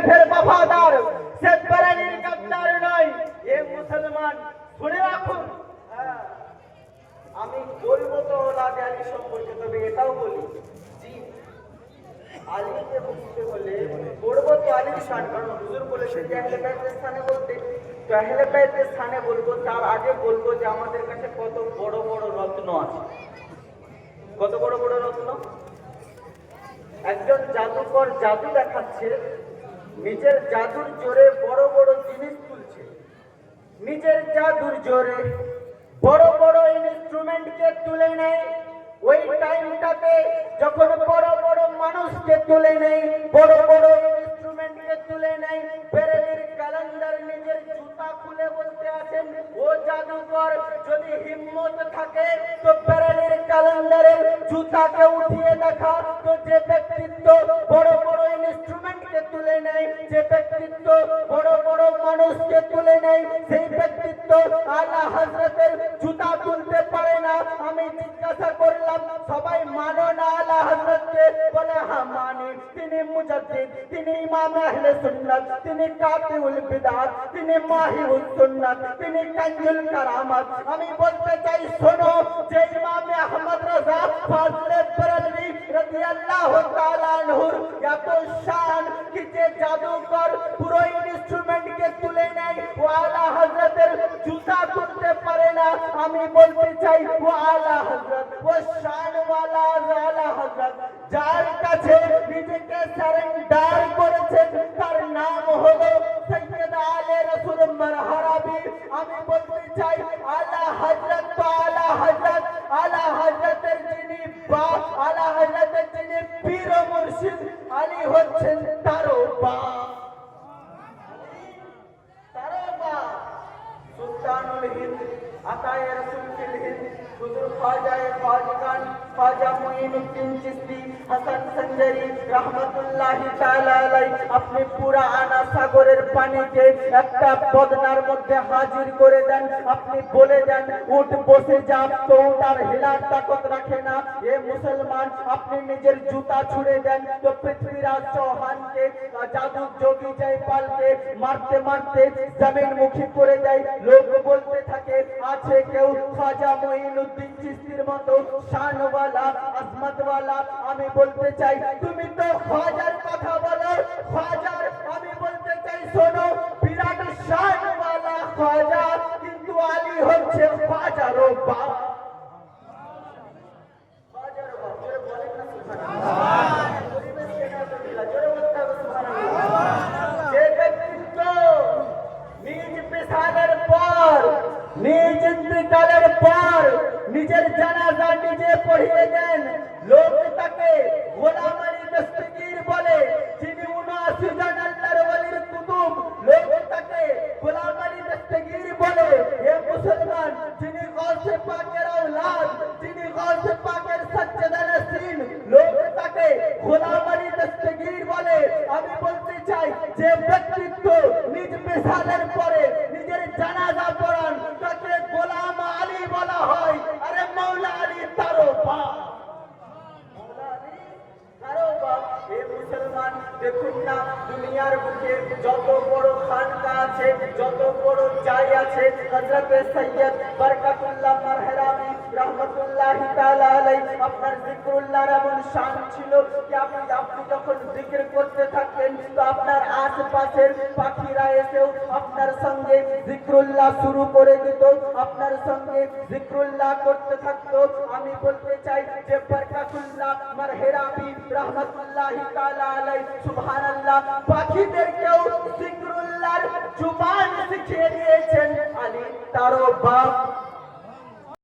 শরীফের বাফাদার সে বেরেলির গদ্দার নয়। এ মুসলমান শুনে রাখুন। হ্যাঁ, আমি বলব তো ওলাদে আলী সম্পর্কে তবে এটাও বলি স্থানে বলব তার আগে বলব যে আমাদের কাছে কত বড় বড় রত্ন আছে। কত বড় বড় রত্ন? একজন জাদুকর জাদু দেখাচ্ছে নিজের জাদুর জোরে বড় বড় জিনিস তুলছে। নিজের জাদুর জোরে বড় বড় ইনস্ট্রুমেন্টকে তুলে নেয়। ওই টাইমটাতে যখন বড় বড় মানুষকে তুলে নেয়, বড় বড় ইনস্ট্রুমেন্টকে তুলে নেয় বেরেলির ক্যালেন্ডার নিজের জুতা খুলে বলতে আছেন ও জাদুকর, যদি হিম্মত থাকে, তো বেরেলির ক্যালেন্ডারের জুতাকে উঠিয়ে দেখা। তো যে ব্যক্তিত্ব বড় বড় যে ব্যক্তিত্ব বড় বড় মানুষকে তুলে নেয়, সেই ব্যক্তিত্ব আল্লাহ হজরতের জুতা তুলতে পারে না। আমি জিজ্ঞাসা করলাম, সবাই মানো না আল্লাহ হজরতকে বলে হ্যাঁ মানি। তিনি মুজাদ্দিদ, তিনি ইমাম আহলে সুন্নাত, তিনি কাতিউল বিদাত তিনি মাহিউস সুন্নাত, তিনি কাঞ্জুল কারামাত। আমি বলতে চাই, শোনো, যে ইমাম আহমদ রাজা ফাজলে বরেলভি রাদিয়াল্লাহু তাআলা আনহুর এত শান জাদুকর পুরো ইনস্ট্রুমেন্টকে তুলে নেয়। ও আলা হযরতের জুতা তুলতে পারে না। আমি বলতে চাই ও আলা হযরত, ও শান ওয়ালা আলা হযরত, যার কাছে নিজেকে সারেন্ডার করেছেন, তার নাম হলো সৈয়দ আলে রাসূল মারহারাবি আমি বলতে চাই, আলা হযরত তো আলা হযরত, আলা হযরতের যিনি বাপ, আলা হযরতের যিনি পীর মুর্শিদ আলী হচ্ছেন Henrique, a Tayera হুজুর খাজায়ে খাজগান খাজা মুঈনুদ্দিন চিশতি হাসান সঞ্জরি, রহমাতুল্লাহি একটা বদনার মধ্যে হাজির করে দেন। আপনি বলে দেন, উঠ, বসে যা তো তার তাকত রাখে না। এ মুসলমান, আপনি নিজের জুতা ছুড়ে দেন, তো পৃথ্বীরাজ চৌহানকে জাদু যোগী জয়পালকে মারতে মারতে জমিন মুখী করে দেয়। লোক বলতে থাকে আছে কেউ খাজা মঈনুদ্দিন চিস্তির মতো, শানওয়ালা, আজমতওয়ালা। আমি বলতে চাই, তুমি তো খাজার কথা বলো খাজার আমি বলতে চাই শোনো বিরাট শানওয়ালা খাজা কিন্তু আলী হচ্ছে খাজারও বাপ খাজারও বাপ জোরে বলেন না সুবহানাল্লাহ পরিবেশ কেনা তো দিলা জোরে বলতে হবে সুবহানাল্লাহ যে ব্যক্তিত্ব নিজ পেশাদের পর নিজ ইন্তিকালের পর জানাজা নিজে পড়িয়ে দেন। লোক তাকে গোলাম আলী বলে, যিনি উনআশি জন আল্লাহর ওয়ালির কুতুব। লোক তাকে গোলাম আলী দস্তগীর বলে, হে মুসলমান, যিনি গৌসে পাকের আওলাদ যিনি গৌসে পাকের সজ্জাদা নসরিন। লোক তাকে গোলাম আলী বলে, আমি বলতে চাই যে ব্যক্তিত্ব নিজ মিসালের পরে নিজের জানাজা মুসলমান, দেখুন না, দুনিয়ার বুকে যত বড় খানকা আছে, যত বড় চাই আছে হজরত সৈয়দ বরকতুল্লাহ মারহরামি রহমাতুল্লাহি তাআলা আলাইহি, আপনার জিকরুল্লাহর এমন শান ছিল যে আপনি আপনি যখন জিকির করতে থাকতেন তো আপনার আশেপাশের পাখিরা এসেও আপনার সঙ্গে জিকরুল্লাহ শুরু করে দিত, আপনার সঙ্গে জিকরুল্লাহ করতে থাকতো। আমি বলতে চাই যে, বরকতুল্লাহ মারহারামি রহমাতুল্লাহি তাআলা আলাইহি, সুবহানাল্লাহ, পাখিদেরকেও জিকরুল্লাহর জুবান শিখিয়ে দিয়েছেন আলী তারও বাপ।